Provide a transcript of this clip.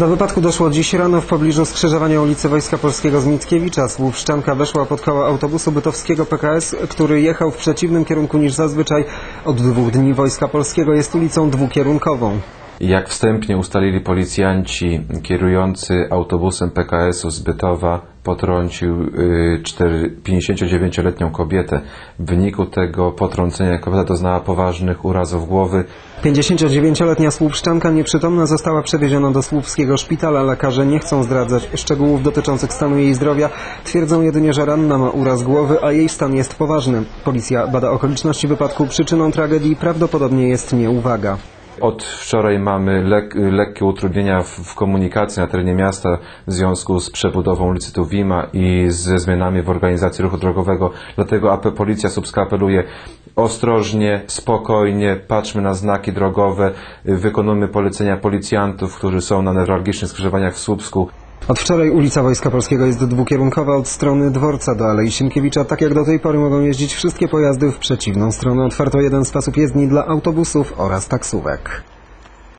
Do wypadku doszło dziś rano w pobliżu skrzyżowania ulicy Wojska Polskiego z Mickiewicza. Słupszczanka weszła pod koło autobusu bytowskiego PKS, który jechał w przeciwnym kierunku niż zazwyczaj. Od dwóch dni Wojska Polskiego jest ulicą dwukierunkową. Jak wstępnie ustalili policjanci, kierujący autobusem PKS-u z Bytowa potrącił y, cztery- 59-letnią kobietę. W wyniku tego potrącenia kobieta doznała poważnych urazów głowy. 59-letnia słupszczanka nieprzytomna została przewieziona do słupskiego szpitala. Lekarze nie chcą zdradzać szczegółów dotyczących stanu jej zdrowia. Twierdzą jedynie, że ranna ma uraz głowy, a jej stan jest poważny. Policja bada okoliczności wypadku. Przyczyną tragedii prawdopodobnie jest nieuwaga. Od wczoraj mamy lek, lekkie utrudnienia w, w komunikacji na terenie miasta w związku z przebudową ulicy Tuwima i ze zmianami w organizacji ruchu drogowego. Dlatego AP, Policja Słupska apeluje ostrożnie, spokojnie, patrzmy na znaki drogowe, wykonujmy polecenia policjantów, którzy są na newralgicznych skrzyżowaniach w Słupsku. Od wczoraj ulica Wojska Polskiego jest dwukierunkowa od strony dworca do Alei Sienkiewicza. Tak jak do tej pory mogą jeździć wszystkie pojazdy w przeciwną stronę. Otwarto jeden sposób jezdni dla autobusów oraz taksówek.